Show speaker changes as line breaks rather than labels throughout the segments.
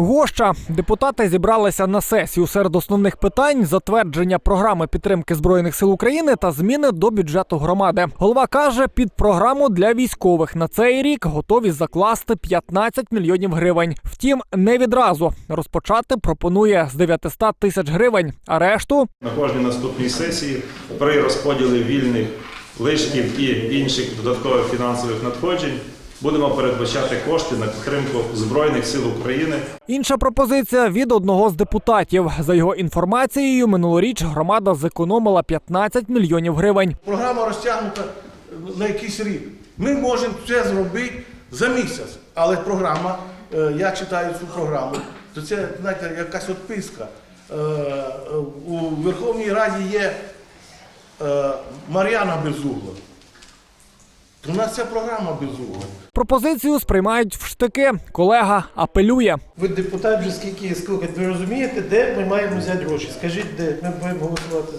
Гоща депутати зібралися на сесію серед основних питань затвердження програми підтримки збройних сил України та зміни до бюджету громади. Голова каже, під програму для військових на цей рік готові закласти 15 мільйонів гривень. Втім, не відразу розпочати пропонує з 900 тисяч гривень, а решту
На кожній наступній сесії при розподілі вільних лишків і інших додаткових фінансових надходжень будемо передбачати кошти на підтримку Збройних сил України.
Інша пропозиція від одного з депутатів. За його інформацією, минулоріч громада зекономила 15 мільйонів гривень.
Програма розтягнута на якийсь рік. Ми можемо це зробити за місяць. Але програма, е, я читаю цю програму, то це знаєте, якась відписка. Е, е, У Верховній Раді є Мар'яна Безугла. То у нас ця програма безугла.
Пропозицію сприймають в штики. Колега апелює.
Ви депутат вже скільки скликать, ви розумієте, де ми маємо взяти гроші? Скажіть, де ми будемо голосувати.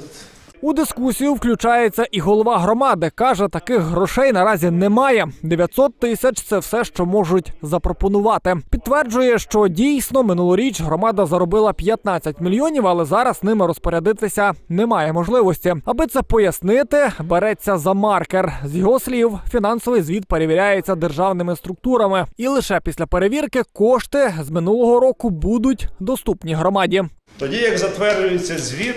У дискусію включається і голова громади. каже, таких грошей наразі немає. 900 тисяч це все, що можуть запропонувати. Підтверджує, що дійсно минулоріч громада заробила 15 мільйонів, але зараз ними розпорядитися немає можливості. Аби це пояснити, береться за маркер. З його слів, фінансовий звіт перевіряється державними структурами, і лише після перевірки кошти з минулого року будуть доступні громаді.
Тоді, як затверджується звіт,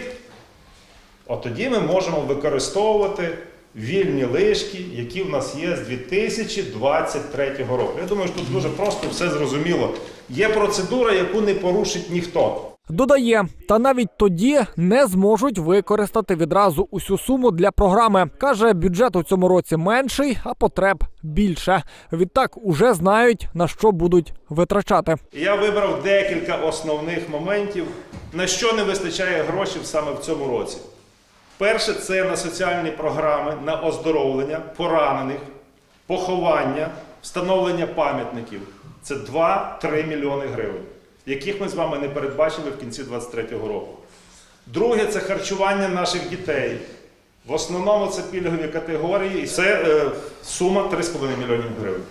от тоді ми можемо використовувати вільні лишки, які в нас є з 2023 року. Я думаю, що тут дуже просто все зрозуміло. Є процедура, яку не порушить ніхто.
Додає, та навіть тоді не зможуть використати відразу усю суму для програми. каже, бюджет у цьому році менший, а потреб більше. Відтак уже знають на що будуть витрачати.
Я вибрав декілька основних моментів, на що не вистачає грошей саме в цьому році. Перше це на соціальні програми, на оздоровлення поранених, поховання, встановлення пам'ятників. Це 2-3 мільйони гривень, яких ми з вами не передбачили в кінці 2023 року. Друге це харчування наших дітей. В основному це пільгові категорії, і це е, сума 3,5 мільйонів гривень.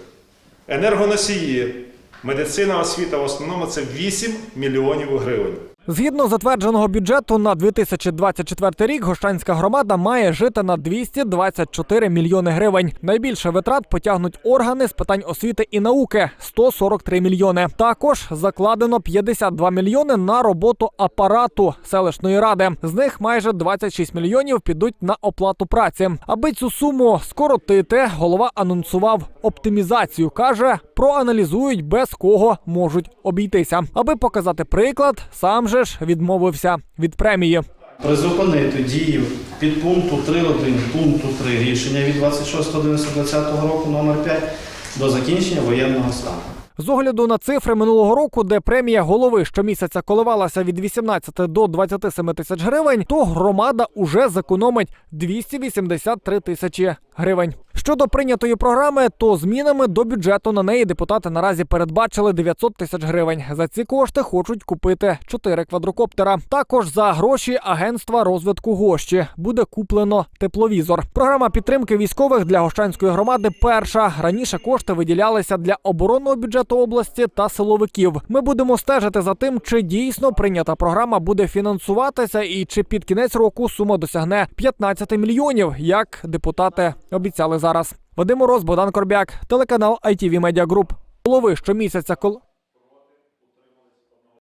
Енергоносії, медицина, освіта в основному це 8 мільйонів гривень.
Згідно затвердженого бюджету на 2024 рік, Гощанська громада має жити на 224 мільйони гривень. Найбільше витрат потягнуть органи з питань освіти і науки 143 мільйони. Також закладено 52 мільйони на роботу апарату селищної ради. З них майже 26 мільйонів підуть на оплату праці. Аби цю суму скоротити, голова анонсував оптимізацію. каже, проаналізують без кого можуть обійтися. Аби показати приклад, сам же ж відмовився від премії.
Призупинити дію підпункту 3.1 пункту 3 рішення від 26.11.2020 року номер 5 до закінчення воєнного стану.
З огляду на цифри минулого року, де премія голови щомісяця коливалася від 18 до 27 тисяч гривень, то громада уже зекономить 283 тисячі гривень. Щодо прийнятої програми, то змінами до бюджету на неї депутати наразі передбачили 900 тисяч гривень. За ці кошти хочуть купити 4 квадрокоптера. Також за гроші агентства розвитку гощі буде куплено тепловізор. Програма підтримки військових для Гощанської громади перша. Раніше кошти виділялися для оборонного бюджету області та силовиків. Ми будемо стежити за тим, чи дійсно прийнята програма буде фінансуватися і чи під кінець року сума досягне 15 мільйонів, як депутати обіцяли зараз. Вадим Мороз, Богдан Корбяк, телеканал ITV Media Group. Голови щомісяця кол.